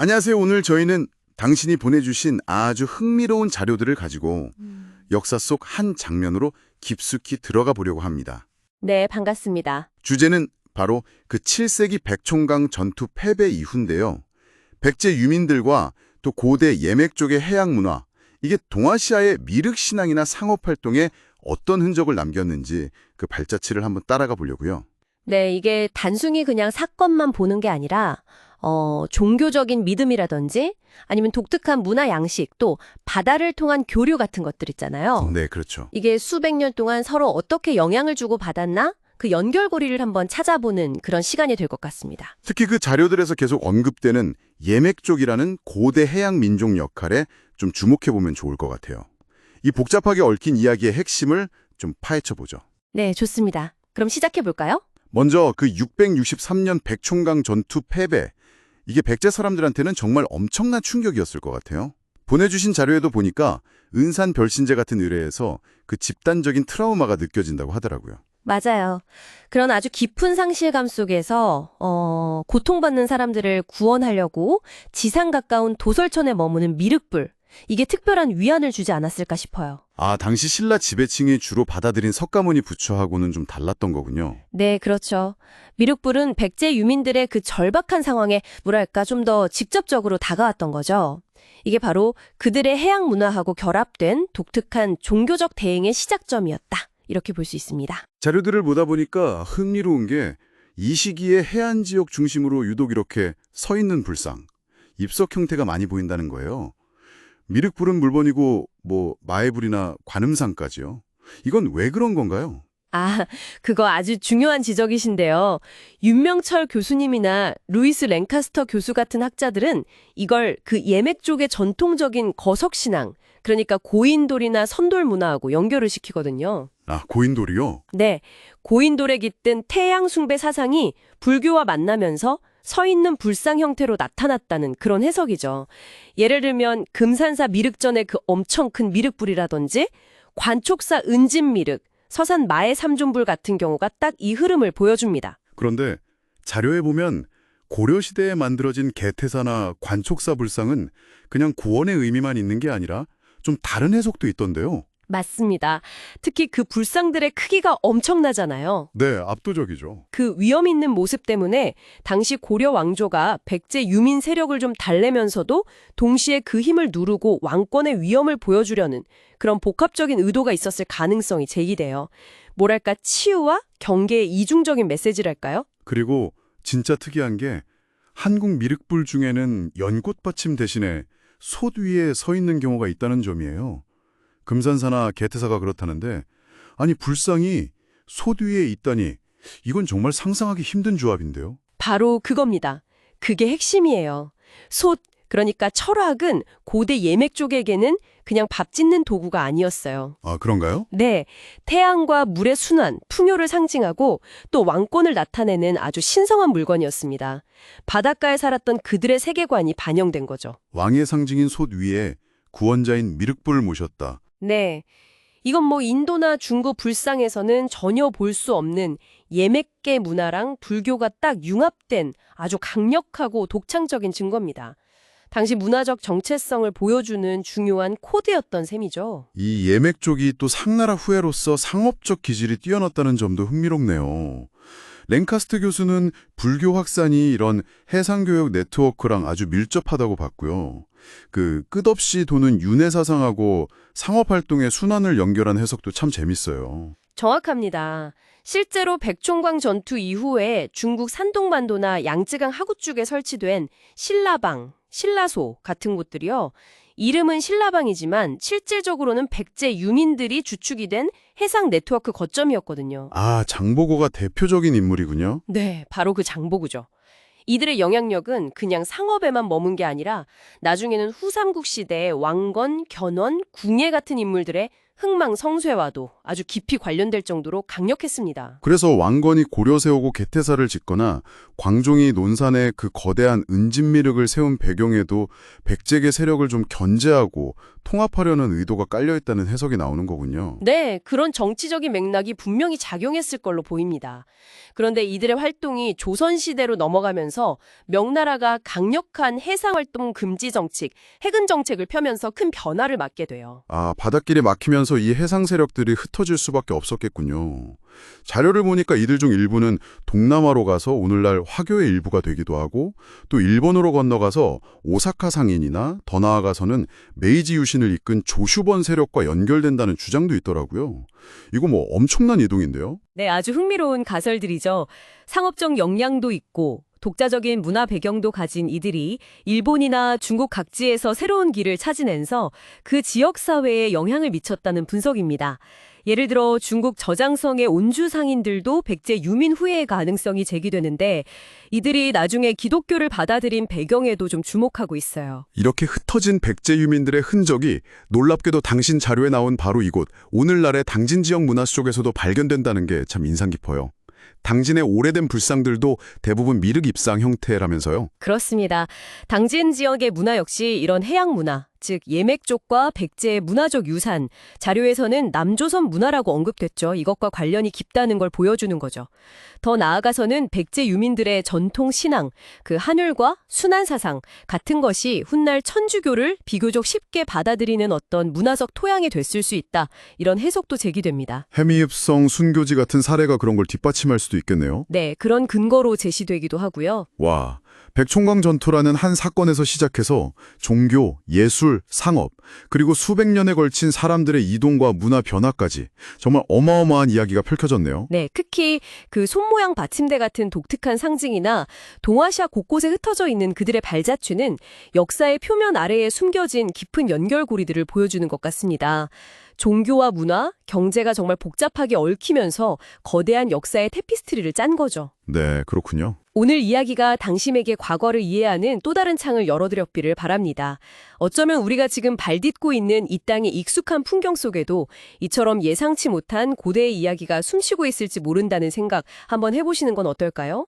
안녕하세요. 오늘 저희는 당신이 보내주신 아주 흥미로운 자료들을 가지고 역사 속 한 장면으로 깊숙이 들어가 보려고 합니다. 네, 반갑습니다. 주제는 바로 그 7세기 백총강 전투 패배 이후인데요. 백제 유민들과 또 고대 예맥 쪽의 해양 문화, 이게 동아시아의 미륵 신앙이나 상업 활동에 어떤 흔적을 남겼는지 그 발자취를 한번 따라가 보려고요. 네, 이게 단순히 그냥 사건만 보는 게 아니라 어, 종교적인 믿음이라든지 아니면 독특한 문화 양식 또 바다를 통한 교류 같은 것들 있잖아요. 네, 그렇죠. 이게 수백 년 동안 서로 어떻게 영향을 주고 받았나? 그 연결고리를 한번 찾아보는 그런 시간이 될 것 같습니다. 특히 그 자료들에서 계속 언급되는 예맥 쪽이라는 고대 해양 민족 역할에 좀 주목해 보면 좋을 것 같아요. 이 복잡하게 얽힌 이야기의 핵심을 좀 파헤쳐 보죠. 네, 좋습니다. 그럼 시작해 볼까요? 먼저 그 663년 백총강 전투 패배. 이게 백제 사람들한테는 정말 엄청난 충격이었을 것 같아요. 보내주신 자료에도 보니까 은산 별신제 같은 의뢰에서 그 집단적인 트라우마가 느껴진다고 하더라고요. 맞아요. 그런 아주 깊은 상실감 속에서 어, 고통받는 사람들을 구원하려고 지상 가까운 도설천에 머무는 미륵불. 이게 특별한 위안을 주지 않았을까 싶어요. 아, 당시 신라 지배층이 주로 받아들인 석가모니 부처하고는 좀 달랐던 거군요. 네, 그렇죠. 미륵불은 백제 유민들의 그 절박한 상황에 뭐랄까 좀 더 직접적으로 다가왔던 거죠. 이게 바로 그들의 해양 문화하고 결합된 독특한 종교적 대응의 시작점이었다. 이렇게 볼 수 있습니다. 자료들을 보다 보니까 흥미로운 게 이 시기에 해안 지역 중심으로 유독 이렇게 서 있는 불상, 입석 형태가 많이 보인다는 거예요. 미륵불은 물건이고 뭐 마애불이나 관음상까지요. 이건 왜 그런 건가요? 아, 그거 아주 중요한 지적이신데요. 윤명철 교수님이나 루이스 랭카스터 교수 같은 학자들은 이걸 그 예맥 쪽의 전통적인 거석신앙, 그러니까 고인돌이나 선돌 문화하고 연결을 시키거든요. 아, 고인돌이요? 네, 고인돌에 깃든 태양 숭배 사상이 불교와 만나면서 서 있는 불상 형태로 나타났다는 그런 해석이죠. 예를 들면 금산사 미륵전의 그 엄청 큰 미륵불이라든지 관촉사 은진미륵, 서산 마의 삼존불 같은 경우가 딱 이 흐름을 보여줍니다. 그런데 자료에 보면 고려시대에 만들어진 개태사나 관촉사 불상은 그냥 구원의 의미만 있는 게 아니라 좀 다른 해석도 있던데요. 맞습니다. 특히 그 불상들의 크기가 엄청나잖아요. 네, 압도적이죠. 그 위험 있는 모습 때문에 당시 고려 왕조가 백제 유민 세력을 좀 달래면서도 동시에 그 힘을 누르고 왕권의 위험을 보여주려는 그런 복합적인 의도가 있었을 가능성이 제기돼요. 뭐랄까 치유와 경계의 이중적인 메시지랄까요? 그리고 진짜 특이한 게 한국 미륵불 중에는 연꽃 받침 대신에 솥 위에 서 있는 경우가 있다는 점이에요. 금산사나 개태사가 그렇다는데 아니 불상이 솥 위에 있다니 이건 정말 상상하기 힘든 조합인데요. 바로 그겁니다. 그게 핵심이에요. 솥, 그러니까 철학은 고대 예맥 쪽에게는 그냥 밥 짓는 도구가 아니었어요. 아, 그런가요? 네, 태양과 물의 순환, 풍요를 상징하고 또 왕권을 나타내는 아주 신성한 물건이었습니다. 바닷가에 살았던 그들의 세계관이 반영된 거죠. 왕의 상징인 솥 위에 구원자인 미륵불을 모셨다. 네. 이건 뭐 인도나 중국 불상에서는 전혀 볼 수 없는 예맥계 문화랑 불교가 딱 융합된 아주 강력하고 독창적인 증거입니다. 당시 문화적 정체성을 보여주는 중요한 코드였던 셈이죠. 이 예맥 쪽이 또 상나라 후예로서 상업적 기질이 뛰어났다는 점도 흥미롭네요. 랭카스트 교수는 불교 확산이 이런 해상교육 네트워크랑 아주 밀접하다고 봤고요. 그 끝없이 도는 윤회 사상하고 상업활동의 순환을 연결한 해석도 참 재밌어요. 정확합니다. 실제로 백총광 전투 이후에 중국 산동반도나 양쯔강 하구 쪽에 설치된 신라방, 신라소 같은 곳들이요. 이름은 신라방이지만 실질적으로는 백제 유민들이 주축이 된 해상 네트워크 거점이었거든요. 아, 장보고가 대표적인 인물이군요. 네, 바로 그 장보구죠. 이들의 영향력은 그냥 상업에만 머문 게 아니라 나중에는 후삼국 시대의 왕건, 견원, 궁예 같은 인물들의 흥망 성쇠와도 아주 깊이 관련될 정도로 강력했습니다. 그래서 왕건이 고려 세우고 개태사를 짓거나 광종이 논산에 그 거대한 은진미륵을 세운 배경에도 백제계 세력을 좀 견제하고 통합하려는 의도가 깔려있다는 해석이 나오는 거군요. 네, 그런 정치적인 맥락이 분명히 작용했을 걸로 보입니다. 그런데 이들의 활동이 조선시대로 넘어가면서 명나라가 강력한 해상활동 금지 정책, 해군 정책을 펴면서 큰 변화를 맞게 돼요. 아, 바닷길이 막히면서 이 해상 세력들이 흩어질 수밖에 없었겠군요. 자료를 보니까 이들 중 일부는 동남아로 가서 오늘날 화교의 일부가 되기도 하고 또 일본으로 건너가서 오사카 상인이나 더 나아가서는 메이지 유신을 이끈 조슈번 세력과 연결된다는 주장도 있더라고요. 이거 뭐 엄청난 이동인데요? 네, 아주 흥미로운 가설들이죠. 상업적 역량도 있고 독자적인 문화 배경도 가진 이들이 일본이나 중국 각지에서 새로운 길을 찾아내서 그 지역 사회에 영향을 미쳤다는 분석입니다. 예를 들어 중국 저장성의 온주 상인들도 백제 유민 후예의 가능성이 제기되는데 이들이 나중에 기독교를 받아들인 배경에도 좀 주목하고 있어요. 이렇게 흩어진 백제 유민들의 흔적이 놀랍게도 당신 자료에 나온 바로 이곳 오늘날의 당진 지역 문화 속에서도 발견된다는 게 참 인상 깊어요. 당진의 오래된 불상들도 대부분 미륵 입상 형태라면서요. 그렇습니다. 당진 지역의 문화 역시 이런 해양 문화, 즉 예맥 쪽과 백제의 문화적 유산, 자료에서는 남조선 문화라고 언급됐죠. 이것과 관련이 깊다는 걸 보여주는 거죠. 더 나아가서는 백제 유민들의 전통 신앙, 그 한율과 순환 사상 같은 것이 훗날 천주교를 비교적 쉽게 받아들이는 어떤 문화적 토양이 됐을 수 있다. 이런 해석도 제기됩니다. 해미입성, 순교지 같은 사례가 그런 걸 뒷받침할 수도 있겠네요. 네, 그런 근거로 제시되기도 하고요. 와, 백총광 전투라는 한 사건에서 시작해서 종교, 예술, 상업, 그리고 수백 년에 걸친 사람들의 이동과 문화 변화까지 정말 어마어마한 이야기가 펼쳐졌네요. 네, 특히 그 손모양 받침대 같은 독특한 상징이나 동아시아 곳곳에 흩어져 있는 그들의 발자취는 역사의 표면 아래에 숨겨진 깊은 연결고리들을 보여주는 것 같습니다. 종교와 문화, 경제가 정말 복잡하게 얽히면서 거대한 역사의 테피스트리를 짠 거죠. 네, 그렇군요. 오늘 이야기가 당신에게 과거를 이해하는 또 다른 창을 열어드렸기를 바랍니다. 어쩌면 우리가 지금 발딛고 있는 이 땅의 익숙한 풍경 속에도 이처럼 예상치 못한 고대의 이야기가 숨쉬고 있을지 모른다는 생각 한번 해보시는 건 어떨까요?